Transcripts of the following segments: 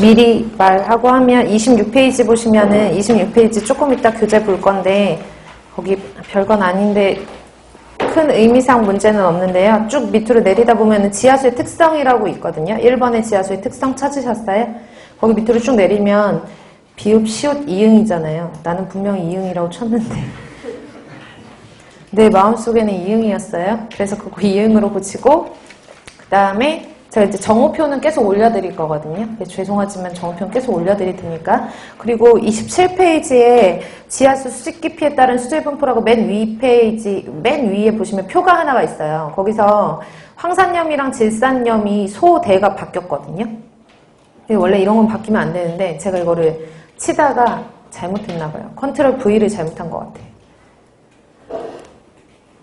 미리 말하고 하면 26페이지 보시면은 26페이지 조금 이따 교재 볼 건데 거기 별건 아닌데 큰 의미상 문제는 없는데요. 쭉 밑으로 내리다 보면은 지하수의 특성이라고 있거든요. 1번의 지하수의 특성 찾으셨어요? 거기 밑으로 쭉 내리면 비읍, 시옷, 이응이잖아요. 나는 분명히 이응이라고 쳤는데. 내 마음속에는 이응이었어요. 그래서 그거 이응으로 고치고 그 다음에 제가 이제 정오표는 계속 올려드릴 거거든요. 그래서 죄송하지만 정오표는 계속 올려드릴 테니까. 그리고 27페이지에 지하수 수직 깊이에 따른 수질 분포라고 맨 위 페이지, 맨 위에 보시면 표가 하나가 있어요. 거기서 황산염이랑 질산염이 소대가 바뀌었거든요. 근데 원래 이런 건 바뀌면 안 되는데 제가 이거를 치다가 잘못했나 봐요. 컨트롤 V를 잘못한 것 같아요.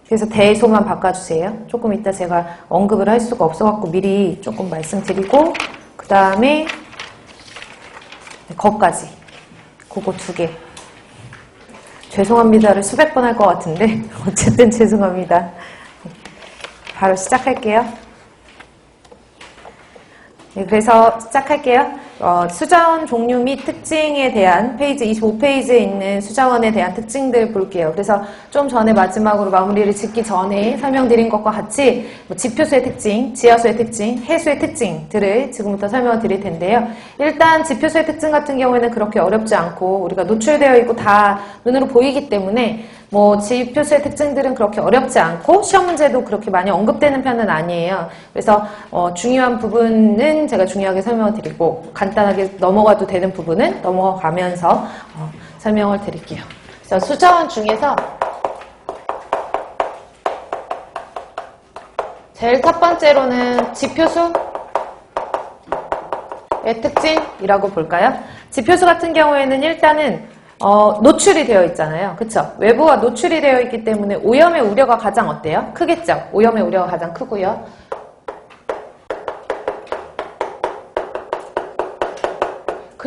그래서 대소만 바꿔주세요. 조금 이따 제가 언급을 할 수가 없어갖고 미리 조금 말씀드리고 그 다음에 거까지 그거 두 개. 죄송합니다를 수백 번 할 것 같은데 어쨌든 죄송합니다. 바로 시작할게요. 네, 그래서 시작할게요. 어, 수자원 종류 및 특징에 대한 페이지 25페이지에 있는 수자원에 대한 특징들 볼게요. 그래서 좀 전에 마지막으로 마무리를 짓기 전에 설명드린 것과 같이 뭐 지표수의 특징, 지하수의 특징, 해수의 특징들을 지금부터 설명을 드릴 텐데요. 일단 지표수의 특징 같은 경우에는 그렇게 어렵지 않고 우리가 노출되어 있고 다 눈으로 보이기 때문에 뭐 지표수의 특징들은 그렇게 어렵지 않고 시험 문제도 그렇게 많이 언급되는 편은 아니에요. 그래서 어, 중요한 부분은 제가 중요하게 설명을 드리고 간단하게 넘어가도 되는 부분은 넘어가면서 어, 설명을 드릴게요. 그래서 수자원 중에서 제일 첫 번째로는 지표수 의 특징이라고 볼까요? 지표수 같은 경우에는 일단은 어, 노출이 되어 있잖아요. 그쵸? 외부와 노출이 되어 있기 때문에 오염의 우려가 가장 어때요? 크겠죠? 오염의 우려가 가장 크고요.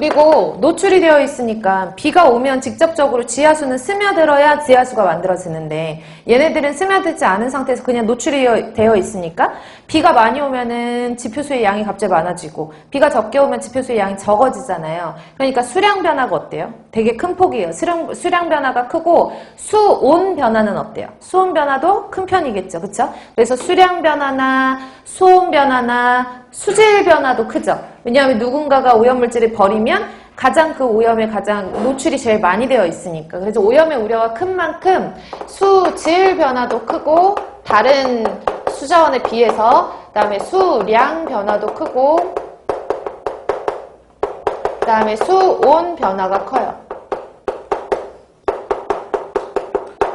그리고 노출이 되어 있으니까 비가 오면 직접적으로 지하수는 스며들어야 지하수가 만들어지는데 얘네들은 스며들지 않은 상태에서 그냥 노출이 되어 있으니까 비가 많이 오면은 지표수의 양이 갑자기 많아지고 비가 적게 오면 지표수의 양이 적어지잖아요. 그러니까 수량 변화가 어때요? 되게 큰 폭이에요. 수량, 수량 변화가 크고 수온 변화는 어때요? 수온 변화도 큰 편이겠죠. 그쵸? 그래서 수량 변화나 수온 변화나 수질 변화도 크죠. 왜냐하면 누군가가 오염물질을 버리면 가장 그 오염에 가장 노출이 제일 많이 되어 있으니까. 그래서 오염의 우려가 큰 만큼 수 질 변화도 크고 다른 수자원에 비해서 그 다음에 수량 변화도 크고 그 다음에 수온 변화가 커요.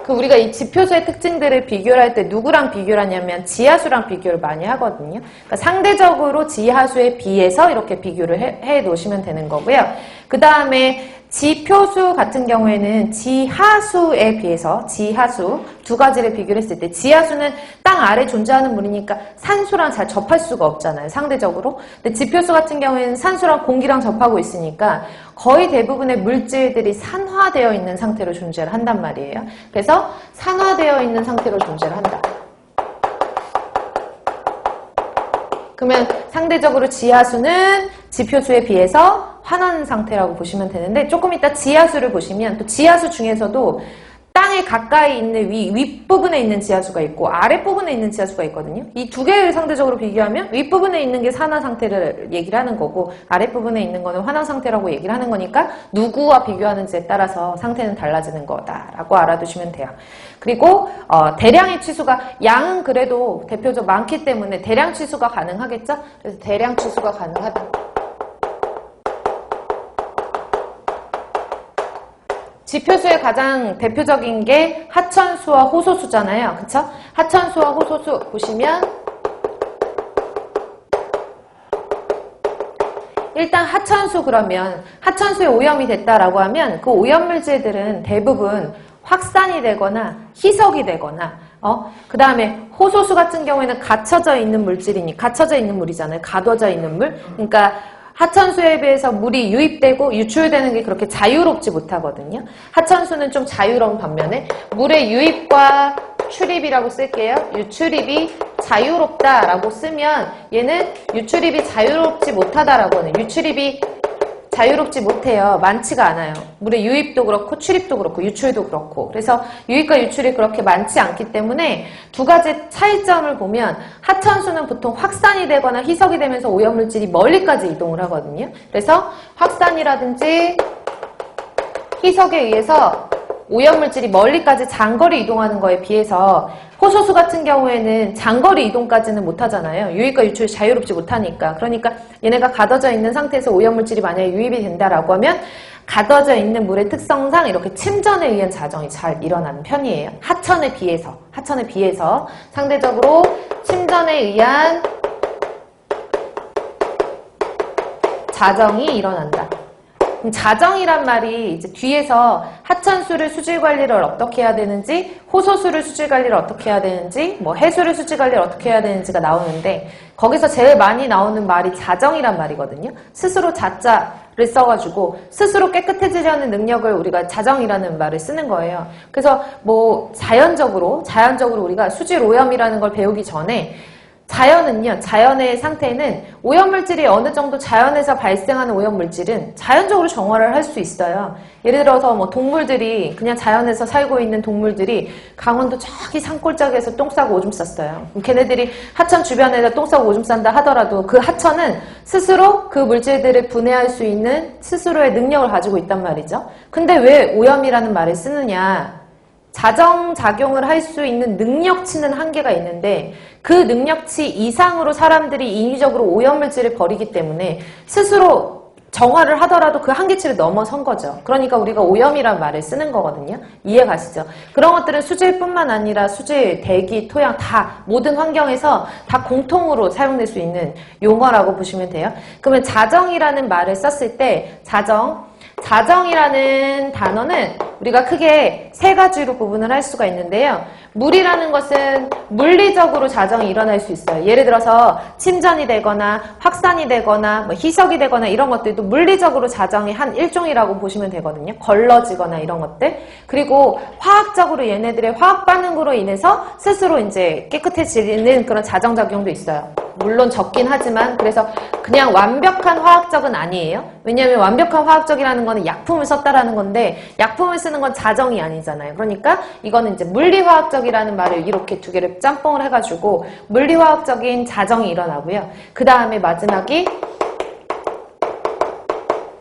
그 우리가 이 지표수의 특징들을 비교를 할 때 누구랑 비교를 하냐면 지하수랑 비교를 많이 하거든요. 그러니까 상대적으로 지하수에 비해서 이렇게 비교를 해, 해 놓으시면 되는 거고요. 그 다음에 지표수 같은 경우에는 지하수에 비해서 지하수 두 가지를 비교를 했을 때 지하수는 땅 아래 존재하는 물이니까 산소랑 잘 접할 수가 없잖아요. 상대적으로. 근데 지표수 같은 경우에는 산소랑 공기랑 접하고 있으니까 거의 대부분의 물질들이 산화되어 있는 상태로 존재를 한단 말이에요. 그래서 산화되어 있는 상태로 존재를 한다. 그러면 상대적으로 지하수는 지표수에 비해서 환원 상태라고 보시면 되는데 조금 이따 지하수를 보시면 또 지하수 중에서도 땅에 가까이 있는 위, 윗부분에 있는 지하수가 있고 아랫부분에 있는 지하수가 있거든요. 이 두 개를 상대적으로 비교하면 윗부분에 있는 게 산화 상태를 얘기를 하는 거고 아랫부분에 있는 거는 환원 상태라고 얘기를 하는 거니까 누구와 비교하는지에 따라서 상태는 달라지는 거다라고 알아두시면 돼요. 그리고 어, 대량의 취수가 양은 그래도 대표적 많기 때문에 대량 취수가 가능하겠죠? 그래서 대량 취수가 가능하다. 지표수의 가장 대표적인 게 하천수와 호소수잖아요. 그쵸? 하천수와 호소수 보시면 일단 하천수 그러면 하천수에 오염이 됐다라고 하면 그 오염물질들은 대부분 확산이 되거나 희석이 되거나 어? 그 다음에 호소수 같은 경우에는 갇혀져 있는 물질이니 갇혀져 있는 물이잖아요. 가둬져 있는 물. 그러니까 하천수에 비해서 물이 유입되고 유출되는 게 그렇게 자유롭지 못하거든요. 하천수는 좀 자유로운 반면에 물의 유입과 출입이라고 쓸게요. 유출입이 자유롭다라고 쓰면 얘는 유출입이 자유롭지 못하다라고 하는 유출입이 자유롭지 못해요. 많지가 않아요. 물의 유입도 그렇고 출입도 그렇고 유출도 그렇고. 그래서 유입과 유출이 그렇게 많지 않기 때문에 두 가지 차이점을 보면 하천수는 보통 확산이 되거나 희석이 되면서 오염물질이 멀리까지 이동을 하거든요. 그래서 확산이라든지 희석에 의해서 오염물질이 멀리까지 장거리 이동하는 거에 비해서 호소수 같은 경우에는 장거리 이동까지는 못하잖아요. 유입과 유출이 자유롭지 못하니까. 그러니까 얘네가 가둬져 있는 상태에서 오염물질이 만약에 유입이 된다라고 하면 가둬져 있는 물의 특성상 이렇게 침전에 의한 자정이 잘 일어나는 편이에요. 하천에 비해서. 하천에 비해서 상대적으로 침전에 의한 자정이 일어난다. 그럼 자정이란 말이 이제 뒤에서 하천수를 수질 관리를 어떻게 해야 되는지, 호소수를 수질 관리를 어떻게 해야 되는지, 뭐 해수를 수질 관리를 어떻게 해야 되는지가 나오는데 거기서 제일 많이 나오는 말이 자정이란 말이거든요. 스스로 자자를 써가지고 스스로 깨끗해지려는 능력을 우리가 자정이라는 말을 쓰는 거예요. 그래서 뭐 자연적으로 자연적으로 우리가 수질 오염이라는 걸 배우기 전에 자연은요, 자연의 상태는 오염물질이 어느 정도 자연에서 발생하는 오염물질은 자연적으로 정화를 할 수 있어요. 예를 들어서 뭐 동물들이, 그냥 자연에서 살고 있는 동물들이 강원도 저기 산골짜기에서 똥 싸고 오줌 쌌어요. 걔네들이 하천 주변에서 똥 싸고 오줌 싼다 하더라도 그 하천은 스스로 그 물질들을 분해할 수 있는 스스로의 능력을 가지고 있단 말이죠. 근데 왜 오염이라는 말을 쓰느냐? 자정작용을 할 수 있는 능력치는 한계가 있는데 그 능력치 이상으로 사람들이 인위적으로 오염물질을 버리기 때문에 스스로 정화를 하더라도 그 한계치를 넘어선 거죠. 그러니까 우리가 오염이란 말을 쓰는 거거든요. 이해 가시죠? 그런 것들은 수질뿐만 아니라 수질, 대기, 토양 다 모든 환경에서 다 공통으로 사용될 수 있는 용어라고 보시면 돼요. 그러면 자정이라는 말을 썼을 때 자정 자정이라는 단어는 우리가 크게 세 가지로 구분을 할 수가 있는데요. 물이라는 것은 물리적으로 자정이 일어날 수 있어요. 예를 들어서 침전이 되거나 확산이 되거나 뭐 희석이 되거나 이런 것들도 물리적으로 자정의 한 일종이라고 보시면 되거든요. 걸러지거나 이런 것들. 그리고 화학적으로 얘네들의 화학 반응으로 인해서 스스로 이제 깨끗해지는 그런 자정작용도 있어요. 물론 적긴 하지만 그래서 그냥 완벽한 화학적은 아니에요. 왜냐하면 완벽한 화학적이라는 거는 약품을 썼다라는 건데 약품을 쓰는 건 자정이 아니잖아요. 그러니까 이거는 이제 물리화학적이라는 말을 이렇게 두 개를 짬뽕을 해가지고 물리화학적인 자정이 일어나고요. 그 다음에 마지막이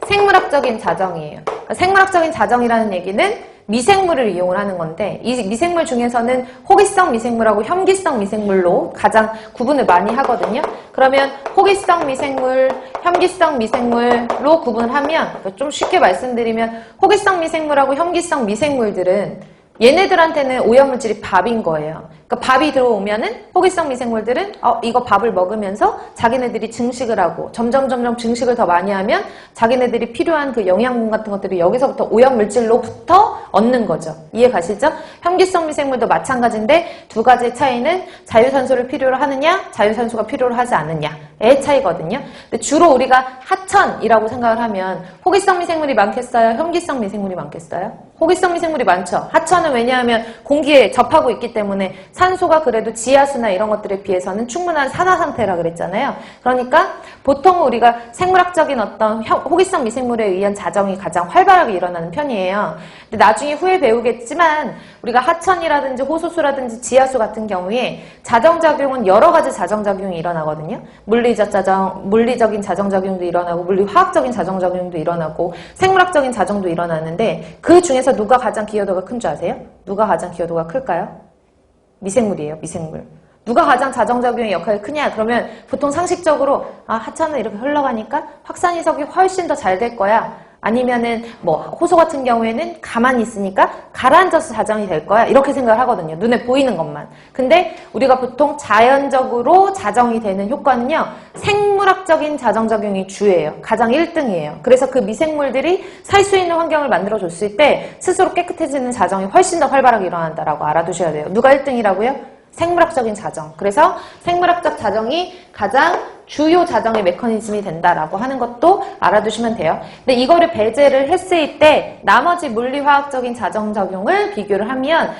생물학적인 자정이에요. 그러니까 생물학적인 자정이라는 얘기는 미생물을 이용을 하는 건데 이 미생물 중에서는 호기성 미생물하고 혐기성 미생물로 가장 구분을 많이 하거든요. 그러면 호기성 미생물, 혐기성 미생물로 구분을 하면 좀 쉽게 말씀드리면 호기성 미생물하고 혐기성 미생물들은 얘네들한테는 오염물질이 밥인 거예요. 그러니까 밥이 들어오면은 호기성 미생물들은 어, 이거 밥을 먹으면서 자기네들이 증식을 하고 점점 점점 증식을 더 많이 하면 자기네들이 필요한 그 영양분 같은 것들을 여기서부터 오염 물질로부터 얻는 거죠. 이해 가시죠? 혐기성 미생물도 마찬가지인데 두 가지 차이는 자유산소를 필요로 하느냐, 자유산소가 필요로 하지 않느냐의 차이거든요. 근데 주로 우리가 하천이라고 생각을 하면 호기성 미생물이 많겠어요? 혐기성 미생물이 많겠어요? 호기성 미생물이 많죠. 하천은 왜냐하면 공기에 접하고 있기 때문에 산소가 그래도 지하수나 이런 것들에 비해서는 충분한 산화 상태라 그랬잖아요. 그러니까 보통 우리가 생물학적인 어떤 혀- 호기성 미생물에 의한 자정이 가장 활발하게 일어나는 편이에요. 근데 나중에 후에 배우겠지만 우리가 하천이라든지 호소수라든지 지하수 같은 경우에 자정작용은 여러 가지 자정작용이 일어나거든요. 물리적 자정, 물리적인 자정작용도 일어나고 물리화학적인 자정작용도 일어나고 생물학적인 자정도 일어나는데 그 중에서 누가 가장 기여도가 큰 줄 아세요? 누가 가장 기여도가 클까요? 미생물이에요, 미생물. 누가 가장 자정작용의 역할이 크냐? 그러면 보통 상식적으로 아 하천은 이렇게 흘러가니까 확산 이석이 훨씬 더 잘 될 거야. 아니면은 뭐 호소 같은 경우에는 가만히 있으니까 가라앉아서 자정이 될 거야. 이렇게 생각을 하거든요. 눈에 보이는 것만. 근데 우리가 보통 자연적으로 자정이 되는 효과는요. 생물학적인 자정작용이 주예요. 가장 1등이에요. 그래서 그 미생물들이 살 수 있는 환경을 만들어 줬을 때 스스로 깨끗해지는 자정이 훨씬 더 활발하게 일어난다라고 알아두셔야 돼요. 누가 1등이라고요? 생물학적인 자정. 그래서 생물학적 자정이 가장 주요 자정의 메커니즘이 된다라고 하는 것도 알아두시면 돼요. 근데 이거를 배제를 했을 때 나머지 물리화학적인 자정 작용을 비교를 하면